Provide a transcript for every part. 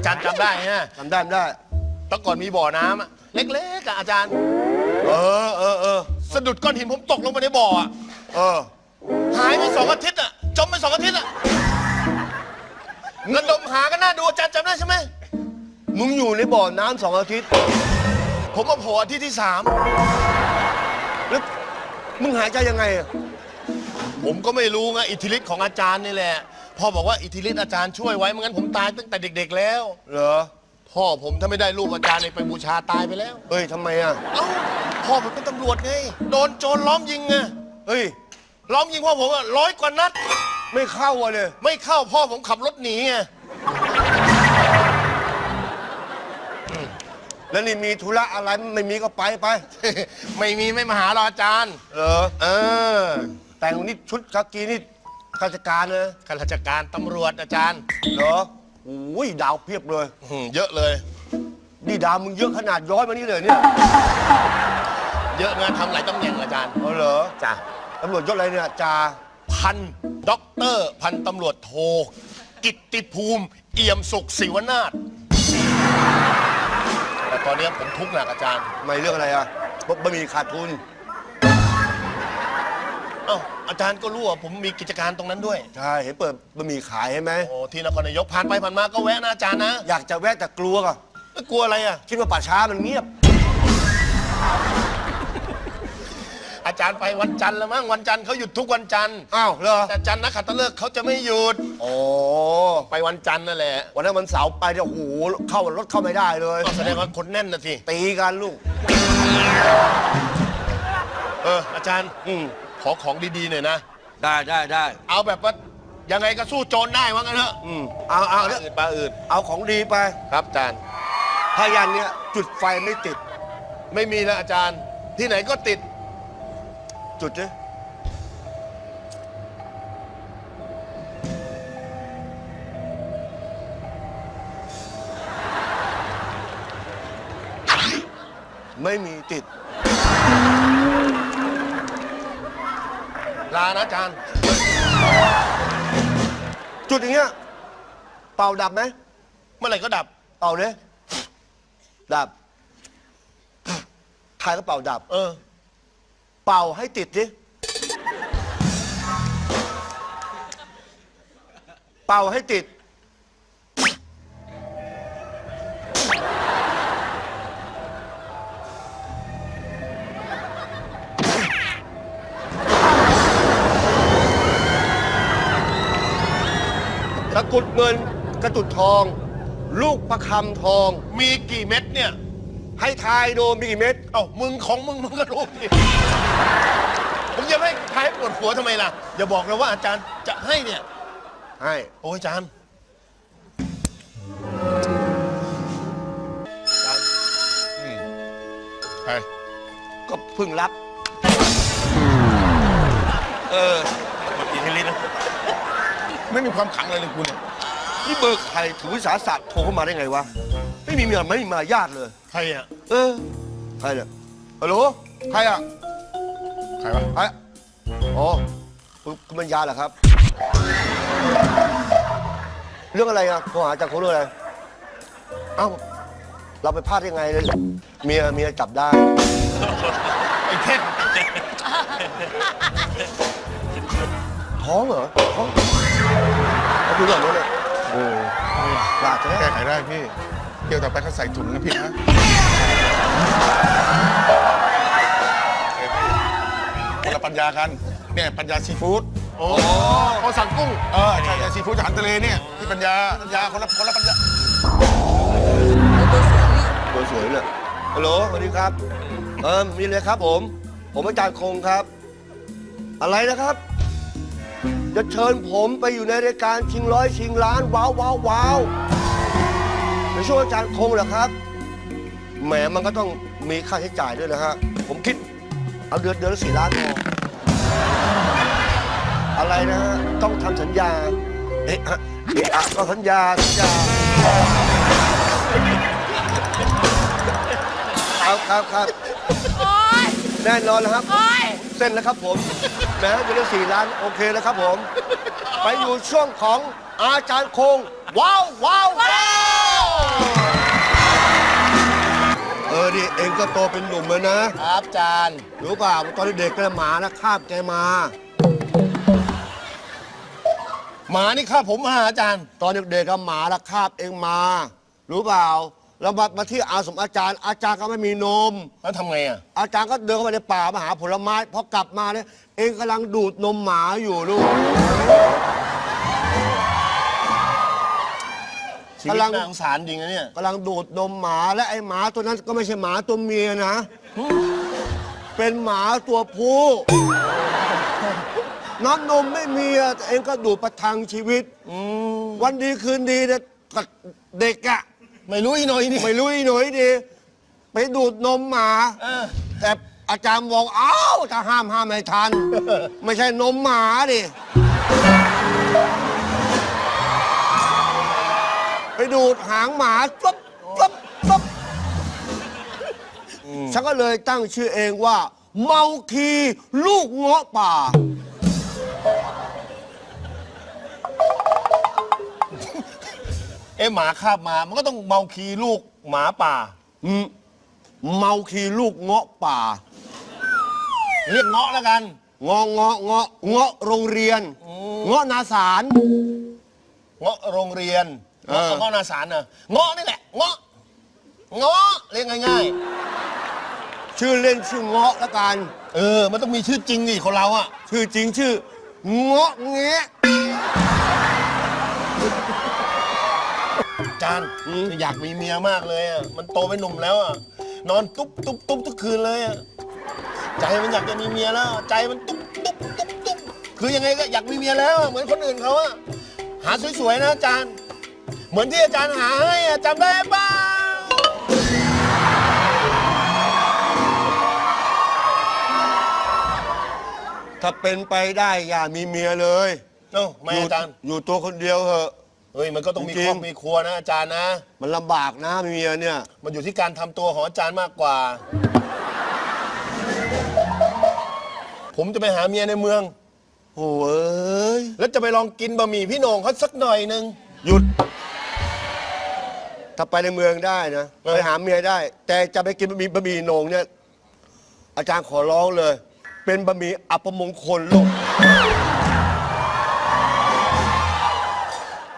อาจารย์จำได้ฮะจำได้จำได้ แต่ก่อนมีบ่อน้ำอะเล็กๆอะอาจารย์ เออเออเออสะดุดก้อนหินผมตกลงไปในบ่ออะเออ หายไปสองอาทิตย์อะจมไปสองอาทิตย์อะเงินดมหากันน่าดูอาจารย์จำได้ใช่ไหมมึงอยู่ในบ่อน้ำสองอาทิตย์ ผมมาโผล่อาทิตย์ที่สามแล้วมึงหายใจยังไงอะผมก็ไม่รู้ไงอิทธิฤทธิ์ของอาจารย์นี่แหละ พ่อบอกว่าอิทธิฤทธิ์อาจารย์ช่วยไว้ไม่งั้นผมตายตั้งแต่เด็ก ๆ แล้ว เหรอ พ่อผมถ้าไม่ได้ลูกอาจารย์เนี่ยไปบูชาตายไปแล้ว เฮ้ยทำไมอะ เอ้าพ่อผมเป็นตำรวจไงโดนโจรล้อมยิงไงเฮ้ย ล้อมยิงพ่อผมอะร้อยกว่านัด ไม่เข้าอะเลย ไม่เข้าพ่อผมขับรถหนีไงแล้วนี่มีธุระอะไรไม่มีก็ไปไป ไม่มีไม่มาหาเราอาจารย์ เหรอ เออ แต่งนี่ชุดกากีนี่ ข้าราชการนะข้าราชการตำรวจอาจารย์เหรอโอ้ยดาวเพียบเลย อืมเยอะเลย นี่ดาวมึงเยอะขนาดย้อยมานี่เลยเนี่ยเยอะงานทำหลายตำแหน่งอาจารย์เอาเหรอจ้ะตำรวจยศอะไรเนี่ยจ่าพันด็อกเตอร์ พันตำรวจโท กิตติภูมิ เอี่ยมสุขศิวนาถแต่ตอนนี้ผมทุกข์หนักอาจารย์ ไม่เรื่องอะไรอะบะหมี่ขาดทุนเอ้าอาจารย์ก็รู้ว่าผมมีกิจการตรงนั้นด้วย ใช่เห็นเปิดบะหมี่ขายใช่ไหม โอ้ที่นครนายกผ่านไปผ่านมาก็แวะนะอาจารย์นะอยากจะแวะแต่กลัวก็แล้วกลัวอะไรอะ คิดว่าป่าช้ามันเงียบ อาจารย์ไปวันจันทร์แล้วมั้งวันจันทร์เขาหยุดทุกวันจันทร์อ้าวเหรอ แต่จันทร์นักขัตฤกษ์เขาจะไม่หยุดโอ้ไปวันจันทร์นั่นแหละวันนั้นวันเสาร์ไปเนี่ยโอ้โหเข้ารถเข้าไม่ได้เลย ก็แสดงว่าคนแน่นนะสิตีกันลูก เอออาจารย์อืม ขอของดีๆหน่อยนะ ได้ได้ได้เอาแบบว่ายังไงก็สู้โจรได้ว่างั้นเถอะอืมเอาเอาปลาเนี่ยอื่นปลาอื่นเอาของดีไปครับอาจารย์ พยันเนี่ยจุดไฟไม่ติด ไม่มีนะอาจารย์ ที่ไหนก็ติด จุดดิไม่มีติด ลานะอาจารย์ จุดอย่างเงี้ย เป่าดับไหม เมื่อไหร่ก็ดับ เป่าเลยดับใครก็เป่าดับ เออ เป่าให้ติดดิเป่าให้ติด กรุดเงินกระตุดทอง ลูกประคำทอง มีกี่เม็ดเนี่ย ให้ทายโดมีกี่เม็ดเอ้ามึงของมึงมึงก็รู้ดิผมจะไม่ทายปวดหัวทำไมล่ะ อย่าบอกนะว่าอาจารย์จะให้เนี่ย ให้โอ้ยอาจารย์อาจารย์อืมใครก็เพิ่งรับ เอออินเทลินะ ไม่มีความขังอะไรเลยคุณเนี่ยนี่เบอร์ใครถือวิสาสะโทรเข้ามาได้ไงวะ ไม่มีเมียไม่มีมารยาทเลย ใครอะเออ ใครเนี่ยฮัลโหล ใครอะใครวะใครอ๋อคุณคุณปัญญาเหรอครับ เรื่องอะไรอะโทรหาจากเขาเรื่องอะไร เอ้า เราไปพลาดยังไงเลยเมียเมียจับได้ ไอ้แท่งท้องเหรอท้องเอา ดูหน่อยนู้นเลยโอ้ลาดใช่ไหมแก้ไขได้พี่เที่ยวต่อไปเขาใส่ถุงนะพี่นะคนละปัญญากัน เนี่ยปัญญาซีฟู้ด โอ้เขาสั่งกุ้ง เออใช่ใช่ซีฟู้ดจากอาหารทะเลเนี่ยพี่ปัญญาปัญญาคนละคนละปัญญาตัวสวยเนี่ยฮัลโหลสวัสดีครับ เออมีเลยครับผม ผมอาจารย์คงครับ อะไรนะครับ จะเชิญผมไปอยู่ในรายการชิงร้อยชิงล้านว้าวว้าวว้าวในช่วงอาจารย์คงเหรอครับ แหมมันก็ต้องมีค่าใช้จ่ายด้วยนะฮะ ผมคิดเอาเดือนเดือนละสี่ล้านพออะไรนะฮะ ต้องทำสัญญา เอ๊ะอะเอ๊ะอะก็สัญญาสัญญาครับครับครับโอ๊ยแน่นอนนะครับ โอ๊ย เส้นแล้วครับผม แหมวันละสี่ล้านโอเคแล้วครับผม ไปอยู่ช่วงของอาจารย์คงว้าวว้าวเออดิเองก็โตเป็นหนุ่มแล้วนะ ครับอาจารย์ รู้เปล่าตอนเด็กๆก็หมานะคาบแกมา หมานี่ข้าผมมาหาอาจารย์ ตอนเด็กๆก็หมาละคาบเองมา รู้เปล่า แล้วมามาที่อาสมอาจารย์ อาจารย์ก็ไม่มีนม แล้วทำไงอะ อาจารย์ก็เดินเข้าไปในป่ามาหาผลไม้พอกลับมาเนี่ย เองกำลังดูดนมหมาอยู่ลูก ชีวิตกำลังน่าสงสารจริงนะเนี่ย กำลังดูดนมหมาและไอ้หมาตัวนั้นก็ไม่ใช่หมาตัวเมียนะ เป็นหมาตัวผู้น้ำนมไม่มีอะเองก็ดูดประทังชีวิต อืมวันดีคืนดีเนี่ยกับเด็กอะไม่รู้อีหน่อยนี่ไม่รู้อีหน่อยดี ไปดูดนมหมา เออแต่ อาจารย์บอกอ้าวจะห้ามห้ามไม่ทัน ไม่ใช่นมหมาดิ ไปดูดหางหมาปุ๊บปุ๊บปุ๊บฉันก็เลยตั้งชื่อเองว่า เมาคีลูกเงาะป่า เอ๊ะหมาคาบมา มันก็ต้องเมาคีลูกหมาป่า อืมเมาคีลูกเงาะป่า เรียกเงาะแล้วกันเงาะเงาะเงาะเงาะโรงเรียน เงาะนาสาร เงาะโรงเรียนเออเงาะเงาะนาสารเนอะเงาะนี่แหละ เงาะ เงาะเรียกง่ายชื่อเล่นชื่อเงาะละกัน ๆ เออ มันต้องมีชื่อจริงนี่คนเราอะชื่อจริงชื่อ เงาะแงะอาจารย์อืม อยากมีเมียมากเลยอะมันโตเป็นหนุ่มแล้วอะนอนตุ๊บตุ๊บตุ๊บทุกคืนเลยอะ ใจมันอยากจะมีเมียแล้ว ใจมันตุ๊บตุ๊บตุ๊บตุ๊บคือยังไงก็อยากมีเมียแล้วอะเหมือนคนอื่นเขาอะหาสวยๆนะอาจารย์ เหมือนที่อาจารย์หาให้อะจำได้เปล่าถ้าเป็นไปได้อย่ามีเมียเลยเอ้าไม่อยู่อาจารย์อยู่ตัวคนเดียวเหอะ เฮ้ยมันก็ต้องมีจริครงอบมีครัวนะอาจารย์นะ มันลำบากนะมีเมียเนี่ย มันอยู่ที่การทำตัวของอาจารย์มากกว่า ผมจะไปหาเมียในเมืองโอ้ยแล้วจะไปลองกินบะหมี่พี่โหน่งเขาสักหน่อยหนึ่งหยุด ถ้าไปในเมืองได้นะเออ ไปหาเมียได้ แต่จะไปกินบะหมี่บะหมี่โหนงเนี่ย อาจารย์ขอร้องเลย เป็นบะหมี่อัปมงคลลูก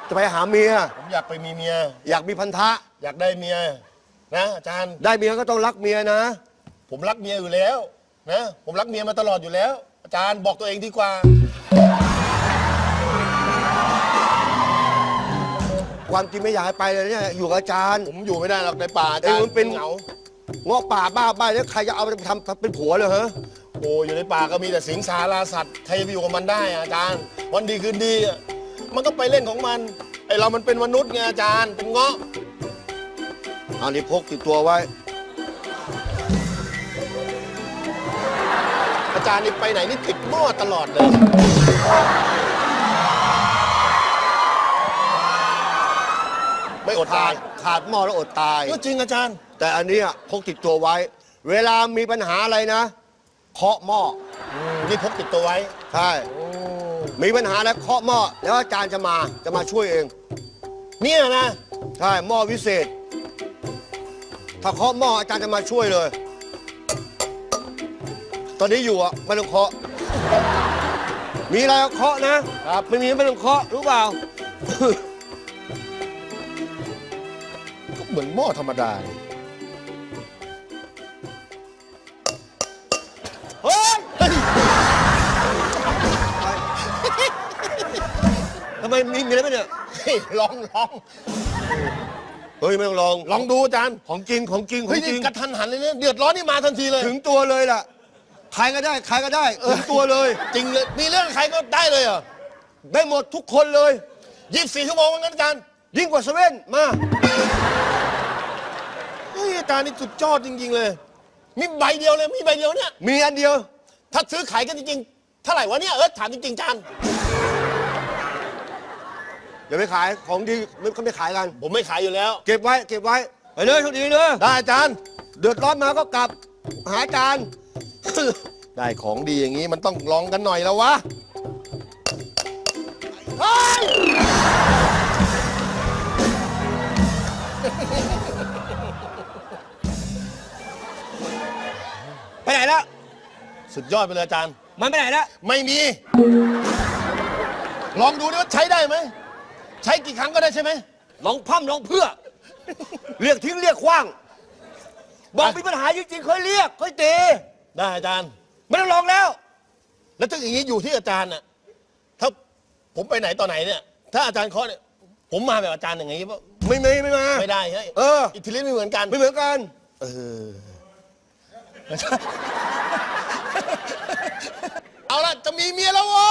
จะไปหาเมีย ผมอยากไปมีเมีย อยากมีพันธะ อยากได้เมีย นะอาจารย์ ได้เมียก็ต้องรักเมียนะ ผมรักเมียอยู่แล้ว นะ ผมรักเมียมาตลอดอยู่แล้ว อาจารย์บอกตัวเองดีกว่า ความจริงไม่อยากให้ไปเลยเนี่ยอยู่กับอาจารย์ ผมอยู่ไม่ได้หรอกในป่าอาเอ้จายรย์มันเป็น เหงาเงาะป่าบ้าใบแล้วใครจะเอาไปทำเป็นผัวเลยเหรอโอ้อยู่ในป่าก็มีแต่สิงสาราสัตว์ใครจะไปอยู่กับมันได้อะอาจารย์ วันดีคืนดีอะมันก็ไปเล่นของมันไอเรามันเป็นมนุษย์ไงอาจารย์เป็นเงาะ เอานี่พกติดตัวไว้ อาจารย์นี่ไปไหนนี่ติดหม้อตลอดเลย ไม่อดขาตายดขาดหม้อแล้วอดตาย ก็จริงอาจารย์ แต่อันเนี้ยพกติดตัวไว้ เวลามีปัญหาอะไรนะ เคาะหม้อนี่พกติดตัวไว้ ใช่โอ้มีปัญหาแล้วเคาะหม้อแล้วอาจารย์จะมาจะมาช่วยเอง เนี่ยนะ ใช่หม้อวิเศษ ถ้าเคาะหม้ออาจารย์จะมาช่วยเลย ตอนนี้อยู่อะไม่ต้องเคาะ มีอะไรก็เคาะนะครับ ไม่มีไม่ต้องเคาะรู้เปล่า ก็เหมือนหม้อธรรมดาเฮ้ยทำไมมีมีอะไรไหมเนี่ย เฮ้ยลองลองเฮ้ยไม่ต้องลอง ลองดูอาจารย์ของจริงของจริงขอเฮ้ยงจรินี่งกระทันหันเลยเนี่ยเดือดร้อนนี่มาทันทีเลย ถึงตัวเลยล่ะ ใครก็ได้ ใครก็ได้ถึงตัวเลย จริงเลยมีเรื่องใครก็ได้เลยเหรอได้หมดทุกคนเลยยี่สิบสี่ชั่วโมงว่างั้นอาจารย์ยิ่งกว่าเซเว่นมาเฮ้ยอาจารย์นี่สุดยอดจริง ๆ เลย มีใบเดียวเลยมีใบเดียวเนี่ย มีอันเดียว ถ้าซื้อขายกันจริงๆเท่าไหร่วะเนี่ยเออถามจริงๆอาจารย์อย่าไปขายของดีไม่เขาไม่ขายกัน ผมไม่ขายอยู่แล้ว เก็บไว้เก็บไว้ไปเลยโชคดีเลยได้อาจารย์ เดือดร้อนมาก็กลับหาอาจารย์ ได้ของดีอย่างนี้มันต้องลองกันหน่อยแล้ววะเฮ้ยสุดยอดไปเลยอาจารย์ มันไปไหนละไม่มี ลองดูดิว่าใช้ได้ไหม ใช้กี่ครั้งก็ได้ใช่ไหม ลองพั่มลองเพื่อ เรียกทิ้งเรียกขว้าง บอกอะมีปัญหาจริงๆค่อยเรียกค่อยตี ได้อาจารย์ ไม่ต้องลองแล้ว แล้วถ้าอย่างนี้อยู่ที่อาจารย์น่ะถ้าผมไปไหนต่อไหนเนี่ย ถ้าอาจารย์เคาะเนี่ย ผมมาแบบอาจารย์อย่างนี้ปะไม่มีไม่มาไม่ได้ใช่เอออิทธิฤทธิ์ไม่เหมือนกันไม่เหมือนกัน เออ เอาละจะมีเมียแล้วโว้